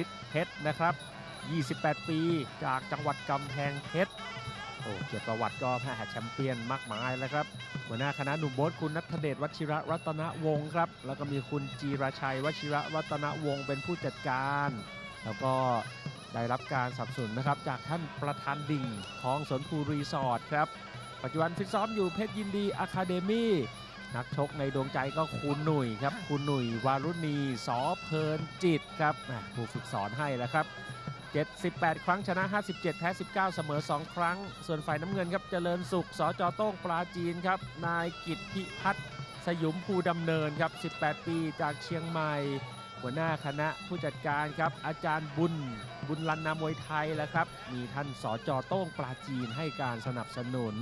ฤทธิ์เพชรนะครับ 28 ปีจากจังหวัดกำแพงเพชรโอ้เกียรติประวัติก็แพ้แชมเปี้ยนมากมายแล้วครับหัวหน้าคณะหนุ่มโบ๊ทคุณนัทเดชวชิระรัตนวงศ์ครับ แล้วก็มีคุณจีราชัยวชิระรัตนวงศ์เป็นผู้จัดการ แล้วก็ได้รับการสนับสนุนนะครับจากท่านประธานดิ่งของสวนภูรีสอร์ทครับ ปัจจุบันฟิตซ้อมอยู่เพชรยินดีอะคาเดมี่ นักชกในดวงใจก็คุณหนุ่ยครับคุณหนุ่ยวารุณีสอเพลินจิตครับผู้ฝึกสอนให้แล้วครับ 78 ครั้งชนะ 57 แพ้ 19 เสมอ 2 ครั้ง ส่วนฝ่ายน้ำเงินครับเจริญสุขสจโต้งปราจีนครับ นายกิตพิพัฒน์สยุมภูดำเนินครับ 18 ปีจากเชียงใหม่ หัวหน้าคณะผู้จัดการครับ อาจารย์บุญ บุญลันนามวยไทยแล้วครับ มีท่านสจโต้งปราจีนให้การสนับสนุน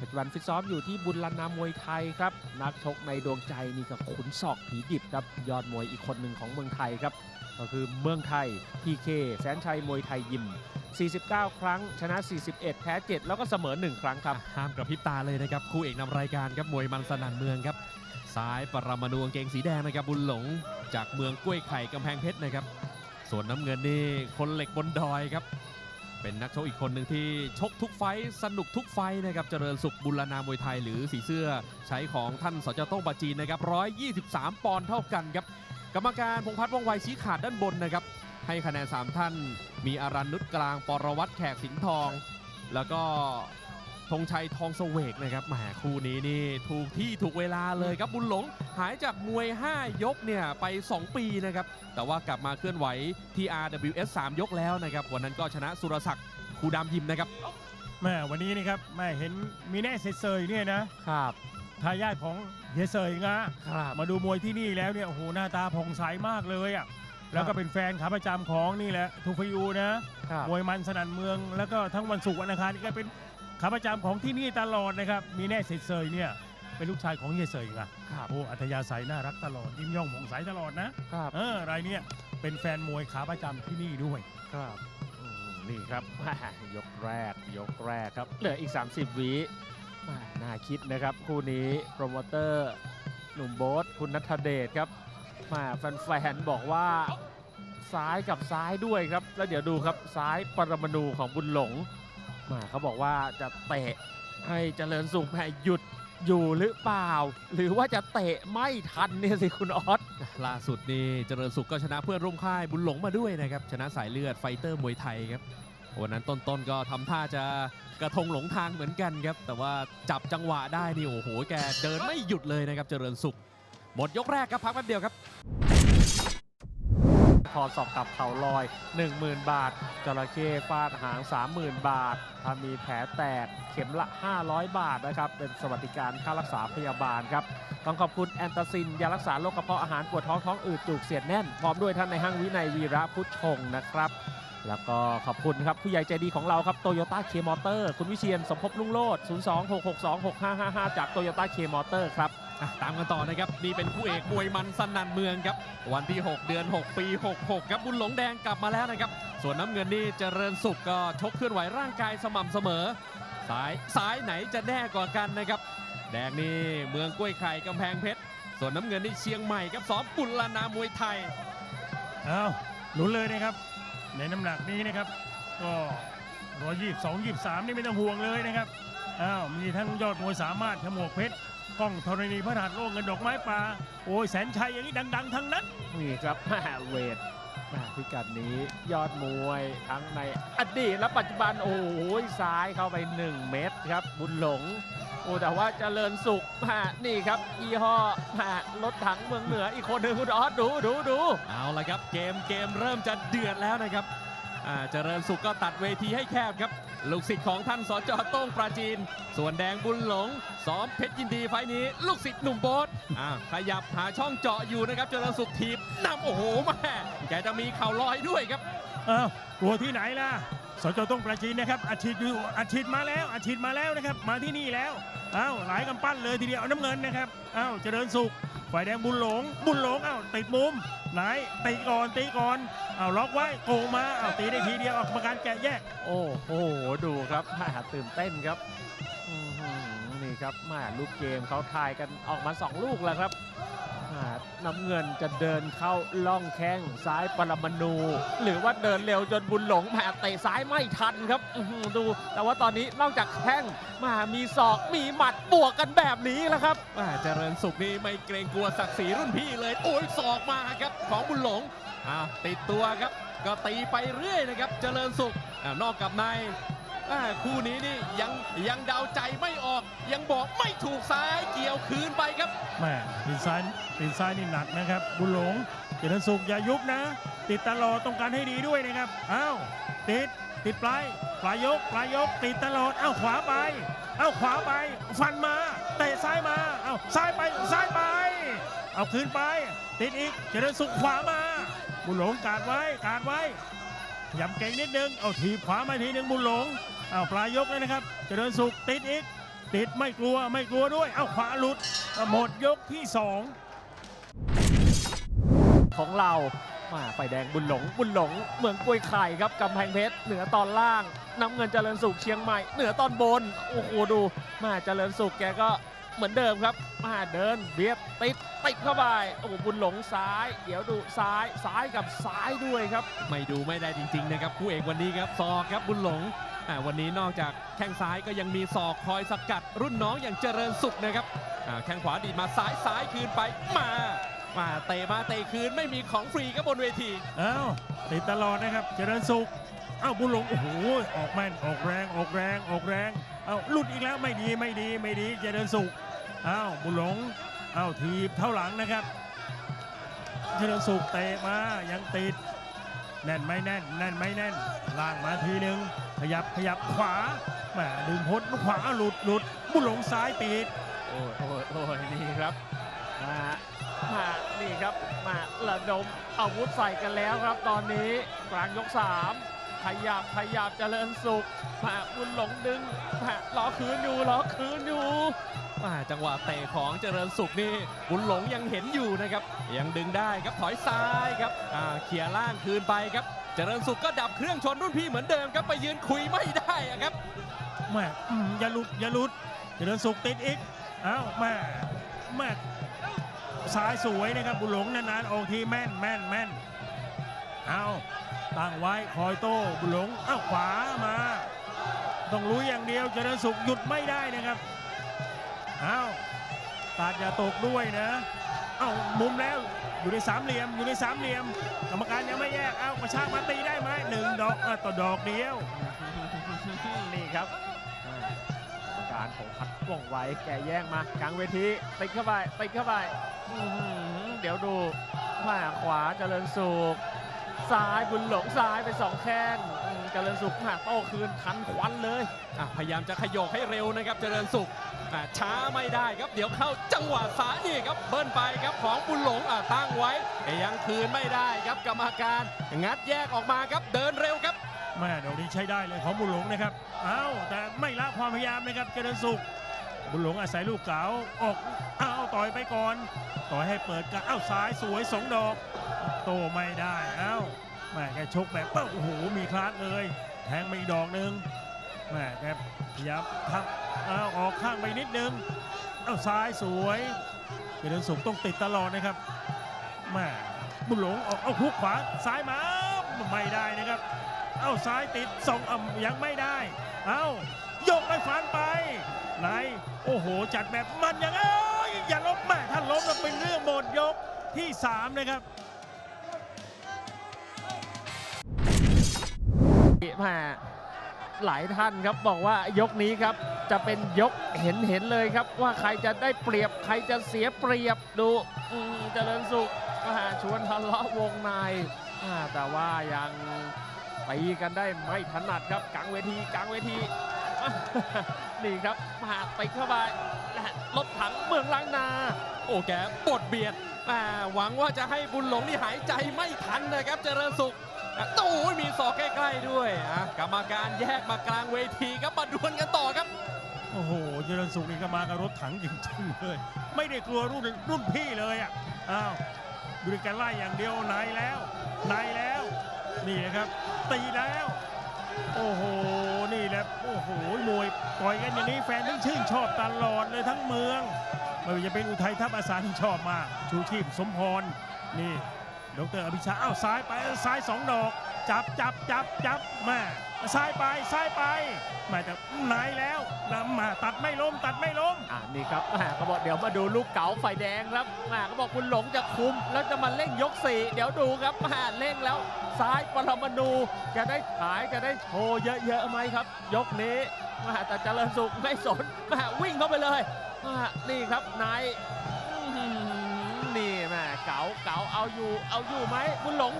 ปัจจุบันฟิตซ้อมอยู่ที่บุญลันนามวยไทยครับ นักชกในดวงใจนี่ก็ขุนศอกผีดิบครับ ยอดมวยอีกคนหนึ่งของเมืองไทยครับ ก็คือเมืองไทย PK แสนชัยมวยไทยยิม 49 ครั้ง ชนะ 41 แพ้ 7 แล้วก็เสมอ 1 ครั้งครับ ห้ามกระพริบตาเลยนะครับ คู่เอกนำรายการครับมวยมันสนั่นเมืองครับ ซ้ายปรมาณูกางเกงสีแดงนะครับ บุญหลง จากเมืองกล้วยไข่กำแพงเพชรนะครับ ส่วนน้ำเงินนี่คนเหล็กบนดอยครับ เป็นนักชกอีกคนหนึ่งที่ชกทุกไฟสนุกทุกไฟนะครับเจริญสุขบุรณามวยไทยหรือสีเสื้อใช้ของท่านสจโต้งปาจีนนะครับ123 ปอนด์เท่ากันครับกรรมการพงพัฒน์ว่องไวชี้ขาดด้านบนนะครับ ให้คะแนน 3 ท่าน มีอารันนุชกลาง ปรวัตรแขกสิงห์ทอง แล้วก็ ธงชัยทองเสวกนะครับแหมคู่นี้นี่ถูกที่ถูกเวลาเลยครับบุญหลง หายจากมวย 5 ยกเนี่ยไป 2 ปีนะครับ แต่ว่ากลับมาเคลื่อนไหวที่ RWS 3 ยกแล้วนะครับ วันนั้นก็ชนะสุรศักดิ์ครูดำยิมนะครับแม่วันนี้นี่ครับแม่เห็นมีแน่เซเซยเนี่ยนะครับทายาทของเฮเซยงะครับมาดูมวยที่นี่แล้วเนี่ยโอ้โหหน้าตาผ่องใสมากเลยอะแล้วก็เป็นแฟนขาประจำของนี่แหละทูฟิยูนะครับมวยมันสนั่นเมืองแล้วก็ทั้งวันศุกร์วันอังคารนี่ก็เป็น ขาประจำของที่นี่ตลอดนะครับ มีแน่เซเซยเนี่ย เป็นลูกชายของเฮเซยงะครับโอ้อัธยาศัยน่ารักตลอด ยิ้มย่องผ่องใสตลอดนะ ครับเออรายเนี่ยเป็นแฟนมวยขาประจำที่นี่ด้วย ครับอืมนี่ครับแหม่ยกแรก ยกแรกครับ เหลืออีก 30วิแหม่น่าคิดนะครับ คู่นี้โปรโมเตอร์หนุ่มโบ๊ทคุณนัทเดชครับแหม่แฟนๆบอกว่าซ้ายกับซ้ายด้วยครับ แล้วเดี๋ยวดูครับซ้ายปรมาณูของบุญหลง ม่เขาบอกว่าจะเตะให้เจริญสุขแหม่หยุดอยู่หรือเปล่า หรือว่าจะเตะไม่ทันเนี่ยสิคุณออสล่าสุดนี่เจริญสุขก็ชนะเพื่อนร่วมค่ายบุญหลงมาด้วยนะครับ ชนะสายเลือดไฟเตอร์มวยไทยครับวันนั้นต้นๆก็ทำท่าจะกระทงหลงทางเหมือนกันครับ แต่ว่าจับจังหวะได้นี่โอ้โหแกเดินไม่หยุดเลยนะครับเจริญสุข หมดยกแรกครับพักแป๊บเดียวครับ พอสอบกับเขาลอย 10,000 บาท จระเข้ฟาดหาง 30,000 บาท ถ้ามีแผลแตกเข็มละ 500 บาทนะครับ เป็นสวัสดิการค่ารักษาพยาบาลครับ ต้องขอบคุณแอนตาซิน ยารักษาโรคกระเพาะอาหารปวดท้องท้องอืดจุกเสียดแน่น พร้อมด้วยท่านในห้างวินัยวีระพุทธชงนะครับแล้วก็ขอบคุณครับผู้ใหญ่ใจดีของเราครับโตโยต้าเคมอเตอร์คุณวิเชียนสมภพลุ่งโลด 026626555 จากโตโยต้าเคมอเตอร์ครับ อะตามกันต่อนะครับ นี่เป็นคู่เอกมวยมันสนั่นเมืองครับ วันที่ 6 เดือน 6 ปี 66 ครับบุญหลงแดงกลับมาแล้วนะครับ ส่วนน้ำเงินนี่เจริญสุขก็ชกเคลื่อนไหวร่างกายสม่ำเสมอซ้ายซ้ายไหนจะแน่กว่ากันนะครับ แดงนี่เมืองกล้วยไข่กำแพงเพชรส่วนน้ำเงินนี่เชียงใหม่ครับซ้อมปุลนามวยไทยเอาลุ้นเลยนะครับ ในน้ำหนักนี้นะครับ ก็ร้อยยี่สิบสองยี่สามนี่ไม่ต้องห่วงเลยนะครับอ้าวมีทั้งยอดมวยสามารถขมวกเพชร กล้องธรณีพระหัตถ์โลกเงินดอกไม้ป่าโอ้ยแสนชัยอย่างนี้ดัง ๆ ทั้งนั้น นี่ครับแม่เวทแม่พิกัดนี้ยอดมวยทั้งในอดีตและปัจจุบันโอ้โหซ้ายเข้าไป 1 เม็ดครับ บุญหลงโอ้แต่ว่าเจริญสุขแม่นี่ครับยี่ห้อแม่รถถังเมืองเหนืออีกคนหนึ่งคุณออสดูดูดูเอาละครับเกมเกมเริ่มจะเดือดแล้วนะครับอ่าเจริญสุขก็ตัดเวทีให้แคบครับ ลูกศิษย์ของท่านสจโต้งปราจีน ส่วนแดงบุญหลงซ้อมเพชรยินดีไฟนี้ ลูกศิษย์หนุ่มโบ๊ทอ่าขยับหาช่องเจาะอยู่นะครับเจริญสุขทีบนำโอ้โหแม่แกจะมีเข่าลอยด้วยครับอ้าวกลัวที่ไหนล่ะสจต้องประจีนนะครับอาชีพอยู่อาชีพมาแล้วอาชีพมาแล้วนะครับ มาที่นี่แล้วอ้าวหลายกำปั้นเลยทีเดียวน้ำเงินนะครับอ้าวเจริญสุข ฝ่ายแดงบุญหลง บุญหลงอ้าวติดมุมไหนตีก่อนตีก่อนอ้าวล็อกไว้โกงมาอ้าวตีได้ทีเดียวออกมาการแกะแยก โอ้โหดูครับแม่ตื่นเต้นครับนี่ครับแม่ลูกเกมเขาทายกันออกมา 2 ลูกแล้วครับ น้ำเงินจะเดินเข้าล่องแข้งซ้ายปรมาณูหรือว่าเดินเร็วจนบุญหลงแหมเตะซ้ายไม่ทันครับดู แต่ว่าตอนนี้นอกจากแข้งมามีศอกมีหมัดบวกกันแบบนี้แล้วครับเจริญสุขนี่ไม่เกรงกลัวศักดิ์ศรีรุ่นพี่เลย โอ้ยศอกมาครับ ของบุญหลงติดตัวครับ ก็ตีไปเรื่อยนะครับ เจริญสุขอนอกกับใน อ่าคู่นี้นี่ยังยังเดาใจไม่ออก ยังบอกไม่ถูกซ้ายเกี่ยวคืนไปครับแม่ตีนซ้ายตีนซ้ายนี่หนักนะครับ บุญหลงเจริญสุขอย่ายุบนะ ติดตลอดต้องการให้ดีด้วยนะครับอ้าวติดติดปลายปลายยกปลายยกติดตลอดเอ้าขวาไปเอ้าขวาไป ฟันมาเตะซ้ายมาเอ้าซ้ายไปซ้ายไป เอาคืนไป ติดอีกเจริญสุขขวามาบุญหลงการไว้การไว้ยำเก่งนิดนึง เอาถีบขวามาทีนึงบุญหลง อาปลายยกเลยนะครับเจริญสุขติดอีก ติดไม่กลัวไม่กลัวด้วย เอาขวาหลุดหมดยกที่สองของเรามาไฟแดงบุญหลง บุญหลง เมืองกล้วยไข่ครับกำแพงเพชรเหนือตอนล่างน้ำเงินเจริญสุขเชียงใหม่ เหนือตอนบนโอ้โหดูมาเจริญสุขแกก็เหมือนเดิมครับมาเดินเบียดติดติดเข้าไปโอ้โหบุญหลงซ้าย เดี๋ยวดูซ้ายซ้ายกับซ้ายด้วยครับ ไม่ดูไม่ได้จริง ๆ นะครับคู่เอกวันนี้ครับศอครับบุญหลง วันนี้นอกจากแข้งซ้ายก็ยังมีศอกคอยสกัดรุ่นน้องอย่างเจริญสุขนะครับแข้งขวาดีมาซ้ายซ้ายคืนไปมามาเตะมาเตะคืนไม่มีของฟรีครับบนเวทีเอ้าติดตลอดนะครับเจริญสุขเอ้าบุญหลงโอ้โหออกแม่นออกแรงออกแรงออกแรงเอ้าหลุดอีกแล้วไม่ดีไม่ดีไม่ดีเจริญสุขเอ้าบุญหลงเอ้าทีบเท่าหลังนะครับเจริญสุขเตะมายังติดแน่นไม่แน่นแน่นไม่แน่นล่างมาทีหนึ่ง ขยับขยับขวาแหมดึงพ้นขวาหลุดหลุดบุญหลงซ้ายติดโอ้ยโอ้ยโอ้ยนี่ครับมามานี่ครับมาระดมอาวุธใส่กันแล้วครับ ตอนนี้กลางยกสามขยับขยับเจริญสุขมาบุญหลงดึงมาล้อคืนอยู่ล้อคืนอยู่อ่าจังหวะเตะของเจริญสุขนี่บุญหลงยังเห็นอยู่นะครับ ยังดึงได้ครับถอยซ้ายครับอ่าเขี่ยล่างคืนไปครับ เจริญสุขก็ดับเครื่องชนรุ่นพี่เหมือนเดิมครับไปยืนคุยไม่ได้อะครับแม่อืมอย่าหลุดอย่าหลุดเจริญสุขติดอีกเอ้าแม่แม่ซ้ายสวยนะครับบุญหลงนานๆออกทีแม่นแม่นแม่นเอาตั้งไว้คอยโต้บุญหลงเอ้าขวามา ต้องรู้อย่างเดียวเจริญสุขหยุดไม่ได้นะครับเอาตาดอย่าตกด้วยนะ เอ้ามุมแล้วอยู่ในสามเหลี่ยมอยู่ในสามเหลี่ยม กรรมการยังไม่แยกเอ้ากระชากมาตีได้ไหมหนึ่งดอกเอ้าต่อดอกเดียว นี่ครับอ่ากรรมการของพัดว่องไวแกแย่งมากลางเวทีติดเข้าไปติดเข้าไปอื้อหือเดี๋ยวดูมาขวาเจริญสุขซ้ายบุญหลงซ้ายไปสองแข้งอืมเจริญสุขมาโต้คืนทันควันเลย อะพยายามจะขยโกให้เร็วนะครับเจริญสุข อ่ช้าไม่ได้ครับ เดี๋ยวเข้าจังหวะสายนี่ครับเบิ้ลไปครับของบุญหลงอะตั้งไว้ยังคืนไม่ได้ครับกรรมการ งัดแยกออกมาครับเดินเร็วครับแม่เดี๋ยวนี้ใช้ได้เลยของบุญหลงนะครับเอ้าแต่ไม่ละความพยายามนะครับเจริญสุข บุญหลงอาศัยลูกเก๋าออกเอ้าต่อยไปก่อน ต่อยให้เปิดกันเอ้าซ้ายสวยสองดอก โตไม่ได้เอ้าแม่แกชกแบบเป้าโอ้โหมีคลาสเลย แทงไปอีกดอกหนึ่ง แม่แกพยายามทับเอาออกข้างไปนิดนึง เอ้าซ้ายสวยเจริญสุขต้องติดตลอดนะครับแม่บุญหลงออกเอาคุกขวาซ้ายมาไม่ได้นะครับ เอ้าซ้ายติดส่งอ่ำยังไม่ได้ เอ้ายกไปฟันไปไหนโอ้โห จัดแบบมันยังเอ้ยอย่าล้มแม่ถ้าล้มแล้วเป็นเรื่องหมดยกที่ 3 นะครับมา หลายท่านครับบอกว่ายกนี้ครับ จะเป็นยกเห็นเห็นเลยครับ ว่าใครจะได้เปรียบใครจะเสียเปรียบดูอืมเจริญสุขมาชวนทะเลาะวงในแต่ว่ายังตีกันได้ไม่ถนัดครับกลางเวทีกลางเวทีนี่ครับมาติดเข้าไปและรถถังเมืองล้างนา โอ้แกปลดเบียดอ่หวังว่าจะให้บุญหลงนี่หายใจไม่ทันนะครับเจริญสุข โอ้ยมีศอกใกล้ๆด้วยอะกรรมการแยกมากลางเวทีครับมาดวลกันต่อครับ โอ้โหเจริญสุขนี่ก็มากับรถถังจริงๆเลย ไม่ได้กลัวรุ่นรุ่นพี่เลยอะอ้าวดูดการไล่อย่างเดียวในแล้วในแล้ว นี่นะครับ ตีแล้ว โอ้โหนี่แหละโอ้โหมวยต่อยกันอย่างนี้แฟนทั้งชื่นชอบตลอดเลยทั้งเมืองไม่ว่าจะเป็นอุทัยทัพอาสาที่ชอบมากชูชีพสมพรนี่ ดรอภิชาอ้าวซ้ายไปซ้ายสองดอก จับจับจับจับแม่ซ้ายไปซ้ายไปแม่แต่ไหนแล้วแล้วมาตัดไม่ล้มตัดไม่ล้มอ่านี่ครับเขาบอกเดี๋ยวมาดูลูกเก๋าไฟแดงครับแหมเขาบอกคุณหลงจะคุม แล้วจะมาเร่งยกสี่เดี๋ยวดูครับแหมเร่งแล้วซ้ายปรมาณูจะได้ขายจะได้โชว์เยอะๆไหมครับ ยกนี้แหมแต่เจริญสุขไม่สนแหมวิ่งเข้าไปเลยแหมนี่ครับนาย นี่แหมเก๋าเก๋าเอาอยู่ เอาอยู่ไหมคุณหลง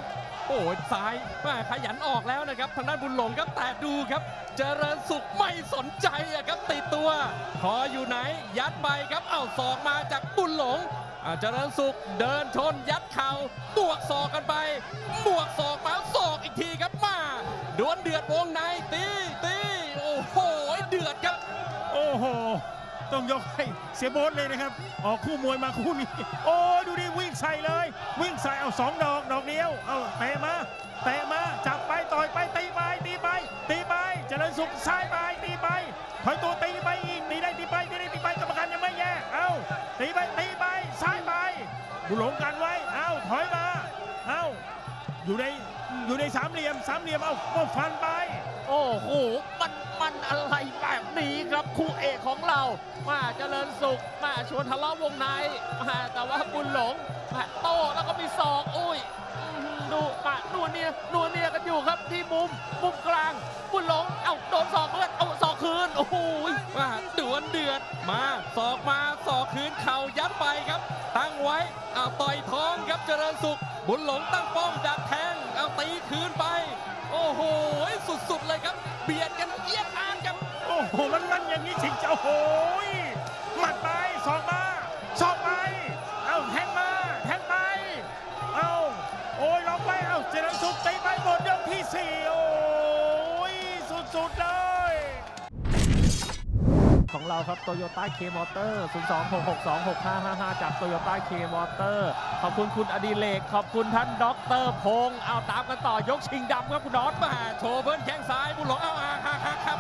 โอ้ยซ้ายแม่ขยันออกแล้วนะครับ ทางด้านบุญหลงครับแต่ดูครับ เจริญสุขไม่สนใจอะครับติดตัว พออยู่ไหนยัดไปครับเอาศอกมาจากบุญหลงเจริญสุขเดินชนยัดเข่าบวกศอกกันไป บวกศอกมาศอกอีกทีครับมาดวลเดือดวงในตีตีโอ้โหเดือดครับ โอ้โห ต้องยกให้เสียโบทเลยนะครับ ออกคู่มวยมาคู่นี้ โอ้ดูดิวิ่งใส่เลย วิ่งใส่เอาสองดอกดอกเดียว เอาเตะมาเตะมาจับไปต่อยไปตีไปตีไปตีไปเจริญสุขซ้ายไปตีไปถอยตัวตีไปอีกตีได้ตีไปตีได้ตีไปกรรมการยังไม่แยกเอาตีไปตีไปซ้ายไปบุหลงกันไว้เอาถอยมาเอาอยู่ในอยู่ในสามเหลี่ยมสามเหลี่ยมเอาเอาฟันไป โอ้โห มันมันอะไรแบบนี้ ครับคู่เอกของเรา มาเจริญสุข มาชวนทะเลาะวงในมาแต่ว่าบุญหลงมาโต้แล้วก็มีศอกอุ้ยดูมานัวเนียนัวเนียกันอยู่ครับที่มุมมุมกลาง บุญหลงเอ้าโดนศอกเลือดเอาศอกคืนโอ้โหว่าดวลเดือดมาศอกมาศอกคืนเข่ายัดไปครับ ตั้งไว้เอาต่อยท้องครับเจริญสุข บุญหลงตั้งป้อมดักแทงเอาตีคืนไป โอ้โหสุดๆเลยครับ เบียดกันเยียดอานครับ โอ้โห มันมันอย่างนี้จริงจะโอ้โหยหมัดไปสองมาสองไป เอาแทงมาแทงไป เอาโอ้ยล็อกไป เอาเจริญสุขตีไปหมดยกที่สี่โอ้ยสุดๆเลยของเราครับโตโยต้าเคมอเตอร์ 026626555 จากโตโยต้าเคมอเตอร์ ขอบคุณคุณอดิเลก ขอบคุณท่านด็อกเตอร์พงษ์เอาตามกันต่อยกชิงดำครับคุณน็อตมาโชว์เบิ้ลแข้งซ้ายบุญหลงเอาอาฮักฮักครับ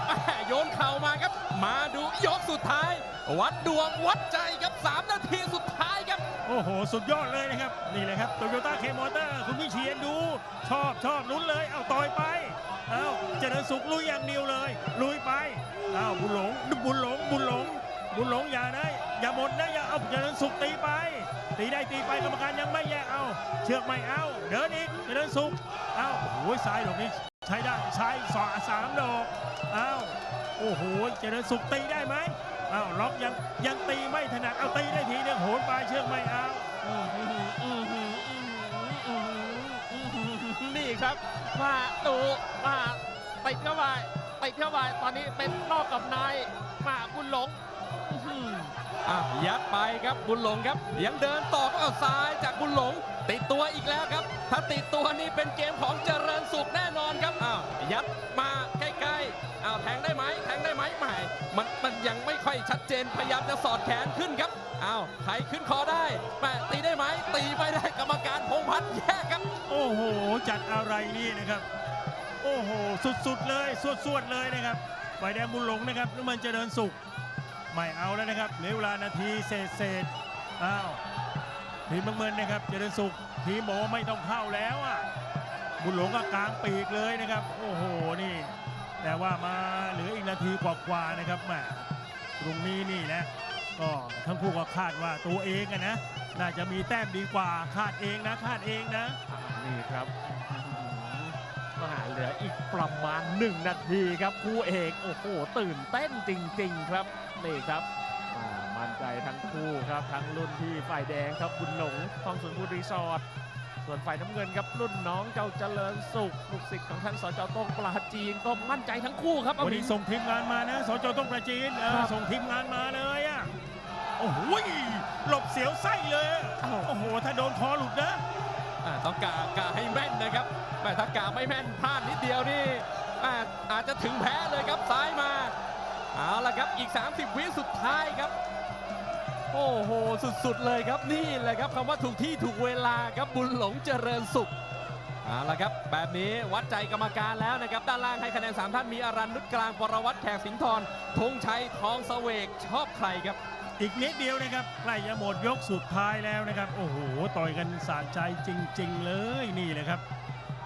โยน เข่ามาครับ มาดูยกสุดท้าย วัดดวงวัดใจครับ 3 นาทีสุดท้ายครับ โอ้โห สุดยอดเลยนะครับ นี่เลยครับโตโยต้าเคมอเตอร์คุณวิเชียนดู ชอบชอบลุ้นเลย เอาต่อยไป เอาเจริญสุขลุยอย่างเดียวเลย ลุยไป เอาบุญหลง บุญหลง บุญหลง บุญหลงอย่านะอย่าหมดนะอย่าเอาเจริญสุขตีไป ตีได้ตีไปกรรมการยังไม่แยกเอา เชือกไม่เอา เดินอีกเจริญสุขเอาโอ้ยซ้ายดอกนี้ใช้ได้ซ้สองสามดอกเอา อ้โห เจริญสุขตีได้ไหมเอาวล็อกยังยังตีไม่ถนัด เอาตีได้ทีนึงโหนไปเชือกไม่เอาอนี่ครับมาดูมาติดเข้าไปติดเข้าไปตอนนี้เป็นนอกกับในมาบุญหลงอะยัดไปครับบุญหลงครับ ยังเดินต่อก็เอาซ้ายจากบุญหลง ติดตัวอีกแล้วครับ ถ้าติดตัวนี่เป็นเกมของเจริญสุขแน่นอนครับ ชัดเจนพยายามจะสอดแขนขึ้นครับอ้าวไถขึ้นคอได้แม่ตีได้ไหมตีไม่ได้กรรมการพงพัฒน์แยกครับ โอ้โห จัดอะไรนี่นะครับ โอ้โห สุดๆเลยสวดๆเลยนะครับไฟแดงบุญหลงนะครับแล้วมันเจริญสุขไม่เอาแล้วนะครับเหลือเวลานาทีเศษเศษอ้าวทีมน้ำเงินนะครับ เจริญสุขทีมโมไม่ต้องเข้าแล้วอะบุญหลงก็กลางปีกเลยนะครับ โอ้โหนี่ แต่ว่ามาเหลืออีกนาทีกว่าๆนะครับแหม ตรงนี้นี่นะก็ทั้งคู่ก็คาดว่าตัวเองอะนะ น่าจะมีแต้มดีกว่าคาดเองนะคาดเองนะนี่ครับมาเหลืออีกประมาณ 1 นาทีครับคู่เอกโอ้โหตื่นเต้นจริง ๆ ครับนี่ครับมั่นใจทั้งคู่ครับทั้งรุ่นพี่ฝ่ายแดงครับบุญหลงทองสวนบุรีสอร์ท ส่วนฝ่ายน้ำเงินครับรุ่นน้องเจ้าเจริญสุขลูกศิษย์ของท่านสจโต้งปลาจีนก็มั่นใจทั้งคู่ครับวันนี้เอาส่งทีมงานมานะสจต้องประจีนเออครับส่งทีมงานมาเลยอะโอ้โหหลบเสียวไส้เลยอะอ้าวโอ้โหถ้าโดนคอหลุดนะอ่าต้องกากาให้แม่นนะครับแต่ถ้ากาไม่แม่นพลาดนิดเดียวนี่อ่าอาจจะถึงแพ้เลยครับซ้ายมาเอาละครับอีก 30 วิสุดท้ายครับ โอ้โห สุดๆเลยครับนี่แหละครับคำว่าถูกที่ถูกเวลาครับบุญหลงเจริญสุขเอาละครับ แบบนี้วัดใจกรรมการแล้วนะครับ ด้านล่างให้คะแนน 3 ท่านมีอารันนุชกลางปรวัตแขกสิงห์ทรธงชัยทองเสวกชอบใครครับ อีกนิดเดียวนะครับใกล้จะหมดยกสุดท้ายแล้วนะครับ โอ้โห ต่อยกันสะใจจริง ๆ เลยนี่แหละครับ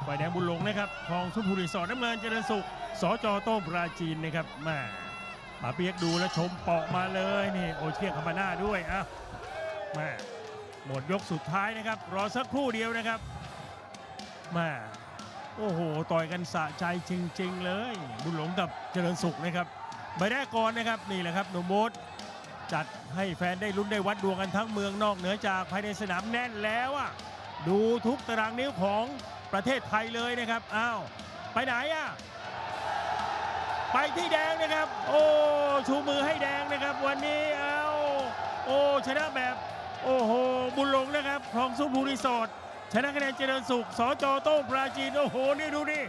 ฝ่ายแดงบุญหลงนะครับคลองสุพรรณรีสอร์ทน้ำเงินเจริญสุขสจโต้งปราจีนนะครับแม่ ป๋าเปียกดูแล้วชมเปาะมาเลยนี่โอเชียงคามาน่าด้วยอะแม่หมดยกสุดท้ายนะครับ รอสักครู่เดียวนะครับแม่โอ้โห ต่อยกันสะใจจริง ๆ เลย บุญหลงกับเจริญสุขนะครับใบแรกก่อนนะครับนี่แหละครับหนุ่มโบ๊ทจัดให้แฟนได้ลุ้นได้วัดดวงกันทั้งเมืองนอกเหนือจากภายในสนามแน่นแล้วอะดูทุกตารางนิ้วของประเทศไทยเลยนะครับอ้าวไปไหนอะ ไปที่แดงนะครับ โอ้ชูมือให้แดงนะครับ วันนี้เอาโอ้ชนะแบบ โอ้โหบุญหลงนะครับคลองสุภูรีสอร์ทชนะคะแนนเจริญสุขสจโต้งปราจีนโอ้โหนี่ดูดิ